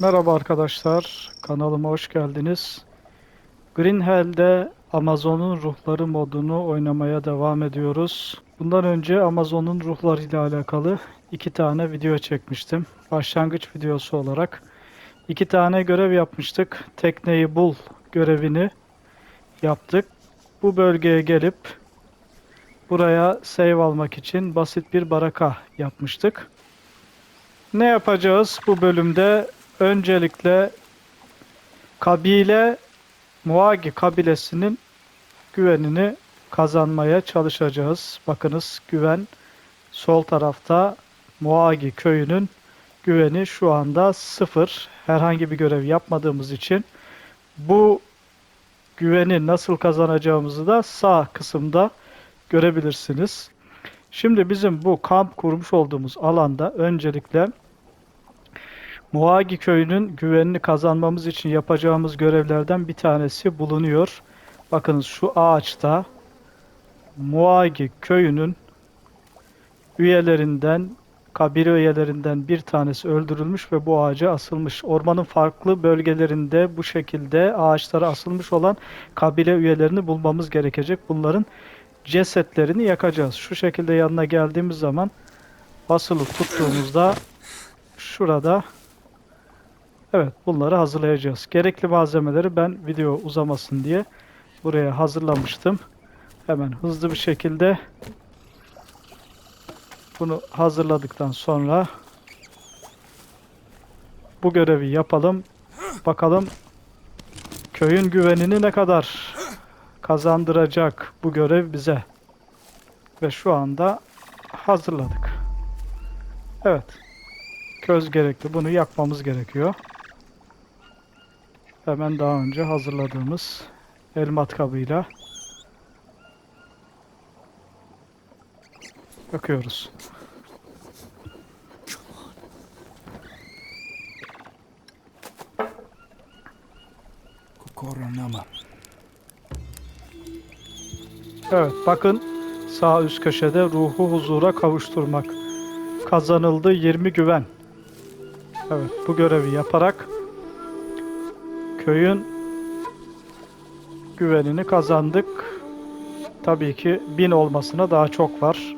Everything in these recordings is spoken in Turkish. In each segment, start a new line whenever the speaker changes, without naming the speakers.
Merhaba arkadaşlar, kanalıma hoş geldiniz. Green Hell'de Amazon'un ruhları modunu oynamaya devam ediyoruz. Bundan önce Amazon'un ruhları ile alakalı iki tane video çekmiştim. Başlangıç videosu olarak. iki tane görev yapmıştık. Tekneyi bul görevini yaptık. Bu bölgeye gelip buraya save almak için basit bir baraka yapmıştık. Ne yapacağız bu bölümde? Öncelikle kabile Muagi kabilesinin güvenini kazanmaya çalışacağız. Bakınız güven sol tarafta Muagi köyünün güveni şu anda sıfır. Herhangi bir görev yapmadığımız için bu güveni nasıl kazanacağımızı da sağ kısımda görebilirsiniz. Şimdi bizim bu kamp kurmuş olduğumuz alanda öncelikle Muagi köyünün güvenini kazanmamız için yapacağımız görevlerden bir tanesi bulunuyor. Bakınız şu ağaçta Muagi köyünün üyelerinden, kabile üyelerinden bir tanesi öldürülmüş ve bu ağaca asılmış. Ormanın farklı bölgelerinde bu şekilde ağaçlara asılmış olan kabile üyelerini bulmamız gerekecek. Bunların cesetlerini yakacağız. Şu şekilde yanına geldiğimiz zaman basılı tuttuğumuzda şurada Evet, bunları hazırlayacağız. Gerekli malzemeleri ben video uzamasın diye buraya hazırlamıştım. Hemen hızlı bir şekilde bunu hazırladıktan sonra bu görevi yapalım. Bakalım köyün güvenini ne kadar kazandıracak bu görev bize. Ve şu anda hazırladık. Evet. Köz gerekli. Bunu yakmamız gerekiyor. Hemen daha önce hazırladığımız el matkabıyla yakıyoruz.
Koronama.
Evet bakın sağ üst köşede ruhu huzura kavuşturmak. Kazanıldı 20 güven. Evet bu görevi yaparak köyün güvenini kazandık. Tabii ki bin olmasına daha çok var.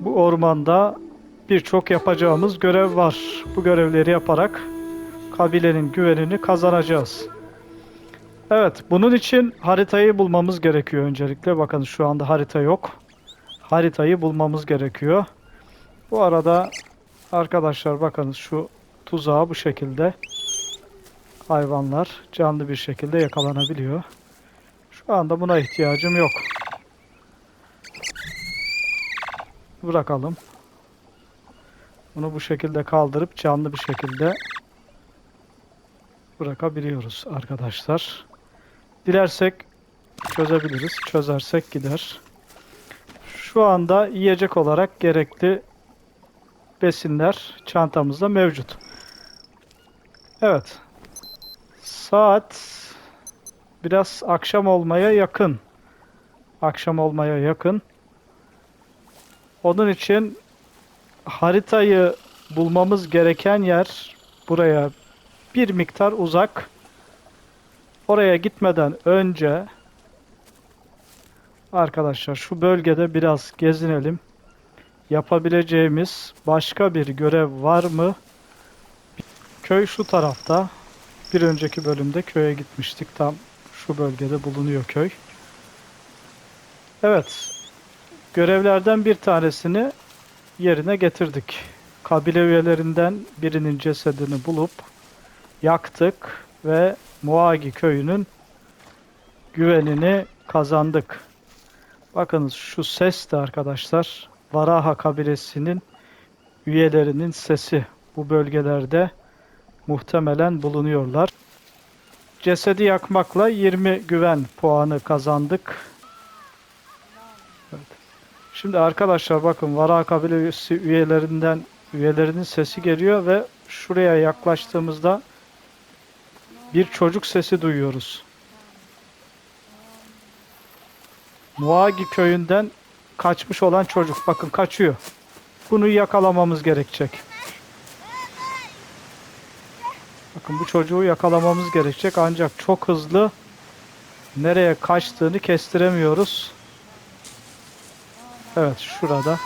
Bu ormanda birçok yapacağımız görev var. Bu görevleri yaparak kabilenin güvenini kazanacağız. Evet, bunun için haritayı bulmamız gerekiyor öncelikle. Bakın şu anda harita yok. Haritayı bulmamız gerekiyor. Bu arada arkadaşlar bakınız şu tuzağı bu şekilde hayvanlar canlı bir şekilde yakalanabiliyor. Şu anda buna ihtiyacım yok. Bırakalım. Bunu bu şekilde kaldırıp canlı bir şekilde bırakabiliyoruz arkadaşlar. Dilersek çözebiliriz. Çözersek gider. Şu anda yiyecek olarak gerekli besinler çantamızda mevcut. Evet. Saat biraz akşam olmaya yakın. Akşam olmaya yakın. Onun için haritayı bulmamız gereken yer buraya bir miktar uzak. Oraya gitmeden önce arkadaşlar şu bölgede biraz gezinelim. Yapabileceğimiz başka bir görev var mı? Köy şu tarafta. Bir önceki bölümde köye gitmiştik. Tam şu bölgede bulunuyor köy. Evet. Görevlerden bir tanesini yerine getirdik. Kabile üyelerinden birinin cesedini bulup yaktık ve Muagi köyünün güvenini kazandık. Bakınız şu ses de arkadaşlar Varaha kabilesinin üyelerinin sesi bu bölgelerde muhtemelen bulunuyorlar. Cesedi yakmakla 20 güven puanı kazandık. Evet. Şimdi arkadaşlar bakın Varaha kabilesi üyelerinden üyelerinin sesi geliyor ve şuraya yaklaştığımızda bir çocuk sesi duyuyoruz. Muagi köyünden kaçmış olan çocuk. Bakın kaçıyor. Bunu yakalamamız gerekecek. Bakın bu çocuğu yakalamamız gerekecek ancak çok hızlı nereye kaçtığını kestiremiyoruz. Evet şurada.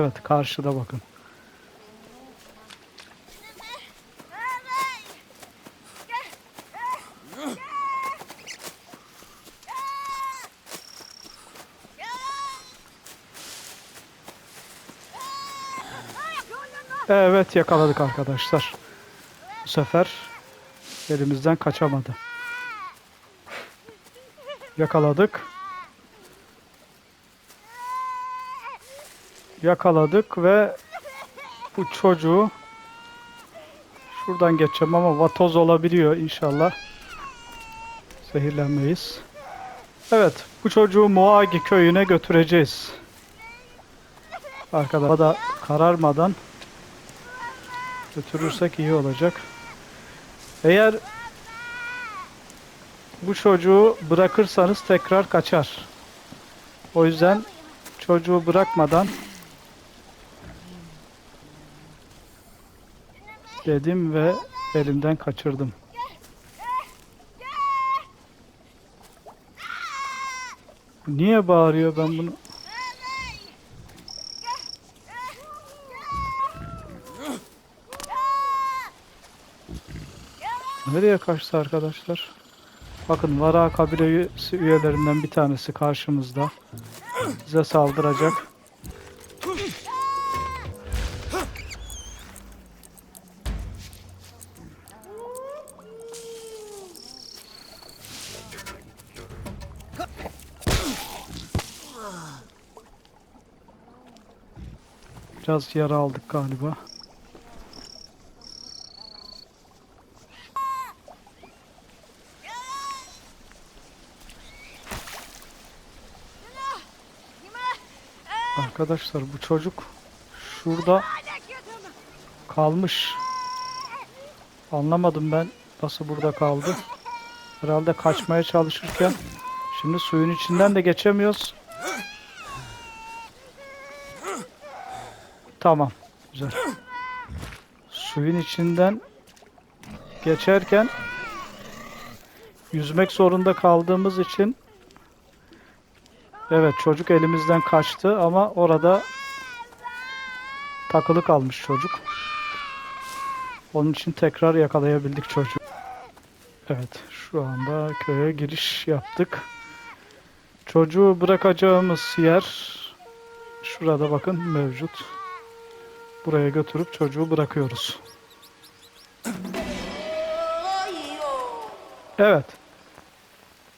Evet karşıda bakın. Evet yakaladık arkadaşlar. Bu sefer elimizden kaçamadı. Yakaladık. Yakaladık ve bu çocuğu şuradan geçeceğim ama vatoz olabiliyor inşallah. Zehirlenmeyiz. Evet bu çocuğu Moagi köyüne götüreceğiz. Arkadaşlar da kararmadan götürürsek iyi olacak. Eğer bu çocuğu bırakırsanız tekrar kaçar. O yüzden çocuğu bırakmadan dedim ve elimden kaçırdım. Niye bağırıyor ben bunu? Nereye kaçtı arkadaşlar? Bakın Vara kabile üyesi- üyelerinden bir tanesi karşımızda. Bize saldıracak. Biraz yara aldık galiba. Arkadaşlar bu çocuk şurada kalmış. Anlamadım ben nasıl burada kaldı. Herhalde kaçmaya çalışırken şimdi suyun içinden de geçemiyoruz. Tamam. Güzel. Suyun içinden geçerken yüzmek zorunda kaldığımız için Evet çocuk elimizden kaçtı ama orada takılı kalmış çocuk. Onun için tekrar yakalayabildik çocuğu. Evet şu anda köye giriş yaptık. Çocuğu bırakacağımız yer şurada bakın mevcut. Buraya götürüp çocuğu bırakıyoruz. Evet.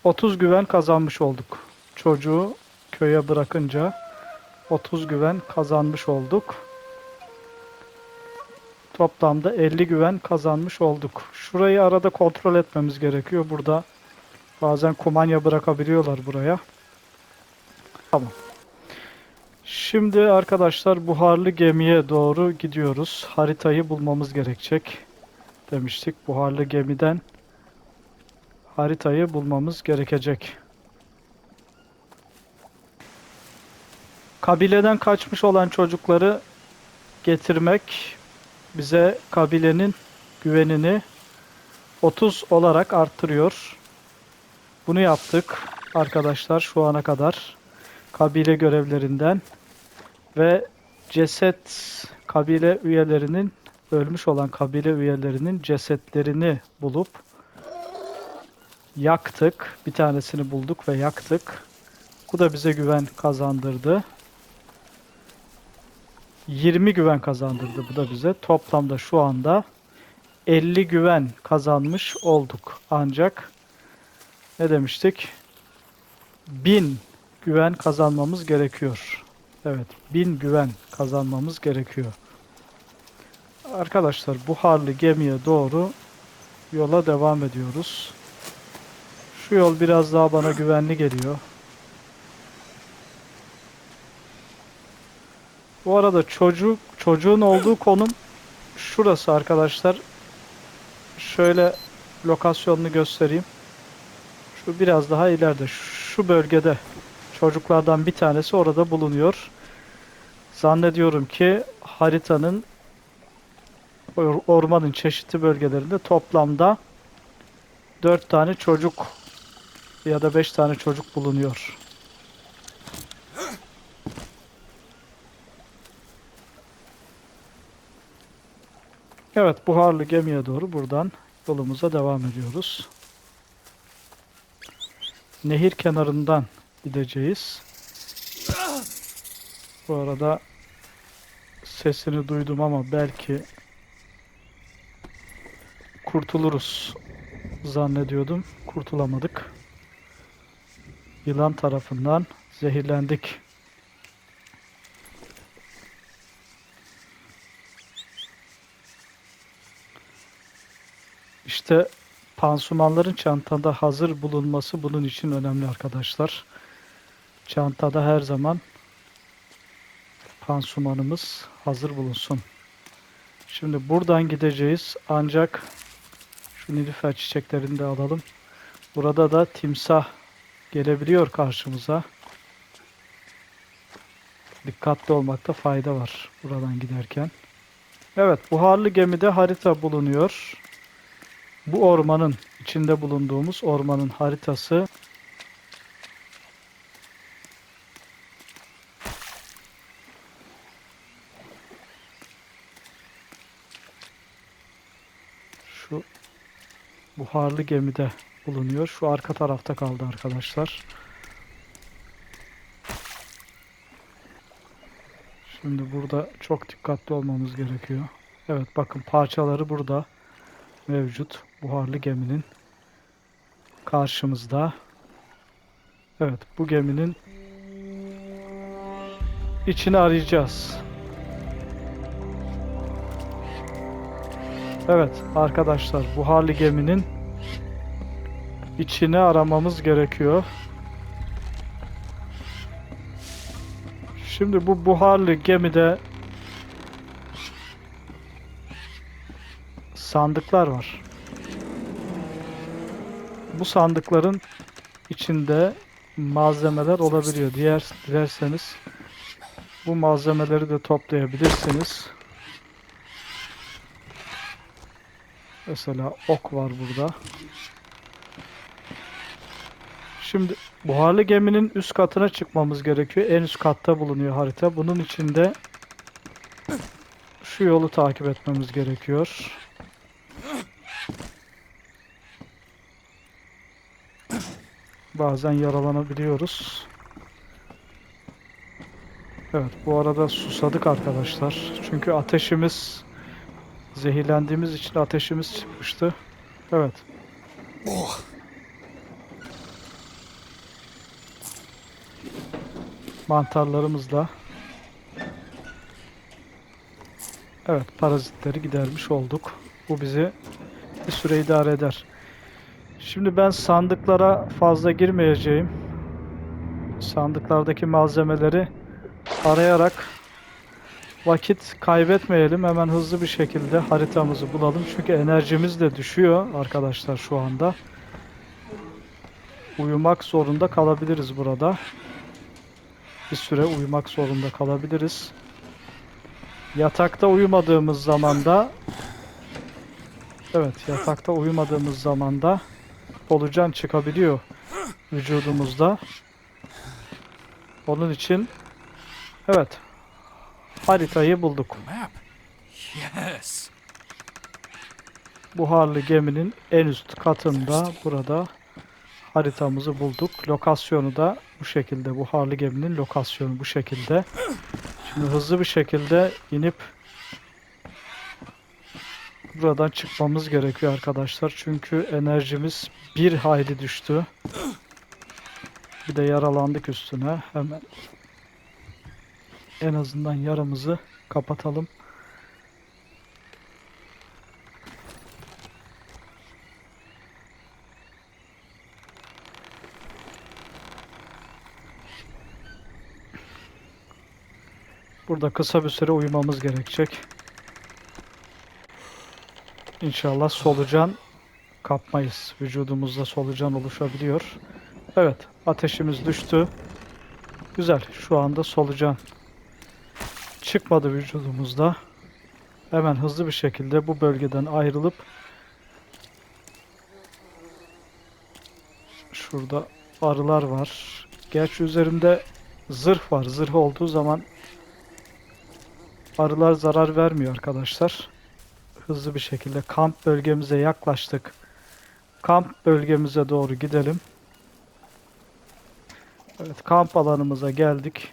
30 güven kazanmış olduk. Çocuğu köye bırakınca 30 güven kazanmış olduk. Toplamda 50 güven kazanmış olduk. Şurayı arada kontrol etmemiz gerekiyor. Burada bazen kumanya bırakabiliyorlar buraya. Tamam. Şimdi arkadaşlar buharlı gemiye doğru gidiyoruz. Haritayı bulmamız gerekecek demiştik. Buharlı gemiden haritayı bulmamız gerekecek. Kabileden kaçmış olan çocukları getirmek bize kabilenin güvenini 30 olarak arttırıyor. Bunu yaptık arkadaşlar şu ana kadar. Kabile görevlerinden ve ceset kabile üyelerinin ölmüş olan kabile üyelerinin cesetlerini bulup yaktık. Bir tanesini bulduk ve yaktık. Bu da bize güven kazandırdı. 20 güven kazandırdı bu da bize. Toplamda şu anda 50 güven kazanmış olduk. Ancak ne demiştik? 1000 güven kazanmamız gerekiyor. Evet, 1000 güven kazanmamız gerekiyor. Arkadaşlar buharlı gemiye doğru yola devam ediyoruz. Şu yol biraz daha bana güvenli geliyor. Bu arada çocuk çocuğun olduğu konum şurası arkadaşlar. Şöyle lokasyonunu göstereyim. Şu biraz daha ileride. Şu bölgede çocuklardan bir tanesi orada bulunuyor. Zannediyorum ki haritanın or- ormanın çeşitli bölgelerinde toplamda 4 tane çocuk ya da 5 tane çocuk bulunuyor. Evet, buharlı gemiye doğru buradan yolumuza devam ediyoruz. Nehir kenarından gideceğiz. Bu arada sesini duydum ama belki kurtuluruz zannediyordum. Kurtulamadık. Yılan tarafından zehirlendik. İşte pansumanların çantada hazır bulunması bunun için önemli arkadaşlar. Çantada her zaman pansumanımız hazır bulunsun. Şimdi buradan gideceğiz ancak şu nilüfer çiçeklerini de alalım. Burada da timsah gelebiliyor karşımıza. Dikkatli olmakta fayda var buradan giderken. Evet, buharlı gemide harita bulunuyor. Bu ormanın içinde bulunduğumuz ormanın haritası şu buharlı gemide bulunuyor. Şu arka tarafta kaldı arkadaşlar. Şimdi burada çok dikkatli olmamız gerekiyor. Evet bakın parçaları burada mevcut. Buharlı geminin karşımızda. Evet bu geminin içini arayacağız. Evet arkadaşlar buharlı geminin içini aramamız gerekiyor. Şimdi bu buharlı gemide sandıklar var. Bu sandıkların içinde malzemeler olabiliyor. Diğer dilerseniz bu malzemeleri de toplayabilirsiniz. Mesela ok var burada. Şimdi buharlı geminin üst katına çıkmamız gerekiyor. En üst katta bulunuyor harita. Bunun için de şu yolu takip etmemiz gerekiyor. Bazen yaralanabiliyoruz. Evet, bu arada susadık arkadaşlar. Çünkü ateşimiz zehirlendiğimiz için ateşimiz çıkmıştı. Evet. Mantarlarımızla Evet, parazitleri gidermiş olduk. Bu bizi bir süre idare eder. Şimdi ben sandıklara fazla girmeyeceğim. Sandıklardaki malzemeleri arayarak vakit kaybetmeyelim. Hemen hızlı bir şekilde haritamızı bulalım. Çünkü enerjimiz de düşüyor arkadaşlar şu anda. Uyumak zorunda kalabiliriz burada. Bir süre uyumak zorunda kalabiliriz. Yatakta uyumadığımız zaman da Evet, yatakta uyumadığımız zaman da solucan çıkabiliyor vücudumuzda. Onun için evet haritayı bulduk.
Yes.
Buharlı geminin en üst katında burada haritamızı bulduk. Lokasyonu da bu şekilde. Buharlı geminin lokasyonu bu şekilde. Şimdi hızlı bir şekilde inip buradan çıkmamız gerekiyor arkadaşlar. Çünkü enerjimiz bir hayli düştü. Bir de yaralandık üstüne. Hemen en azından yaramızı kapatalım. Burada kısa bir süre uyumamız gerekecek. İnşallah solucan kapmayız. Vücudumuzda solucan oluşabiliyor. Evet, ateşimiz düştü. Güzel. Şu anda solucan çıkmadı vücudumuzda. Hemen hızlı bir şekilde bu bölgeden ayrılıp şurada arılar var. Gerçi üzerimde zırh var. Zırh olduğu zaman arılar zarar vermiyor arkadaşlar. Hızlı bir şekilde kamp bölgemize yaklaştık. Kamp bölgemize doğru gidelim. Evet, kamp alanımıza geldik.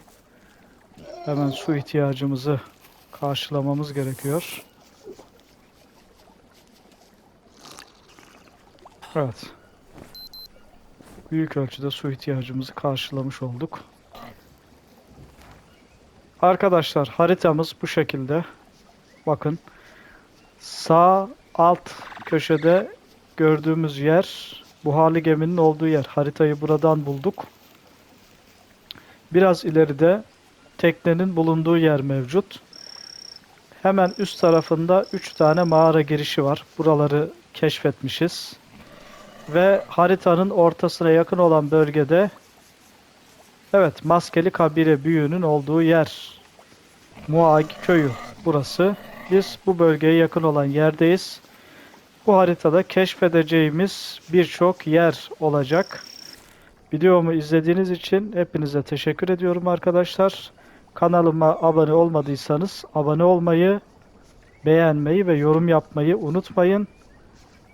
Hemen su ihtiyacımızı karşılamamız gerekiyor. Evet. Büyük ölçüde su ihtiyacımızı karşılamış olduk. Arkadaşlar haritamız bu şekilde. Bakın. Sağ alt köşede gördüğümüz yer buharlı geminin olduğu yer. Haritayı buradan bulduk. Biraz ileride teknenin bulunduğu yer mevcut. Hemen üst tarafında 3 tane mağara girişi var. Buraları keşfetmişiz. Ve haritanın ortasına yakın olan bölgede evet maskeli kabire büyüğünün olduğu yer. Muagi köyü burası. Biz bu bölgeye yakın olan yerdeyiz. Bu haritada keşfedeceğimiz birçok yer olacak. Videomu izlediğiniz için hepinize teşekkür ediyorum arkadaşlar. Kanalıma abone olmadıysanız abone olmayı, beğenmeyi ve yorum yapmayı unutmayın.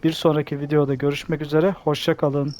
Bir sonraki videoda görüşmek üzere. Hoşça kalın.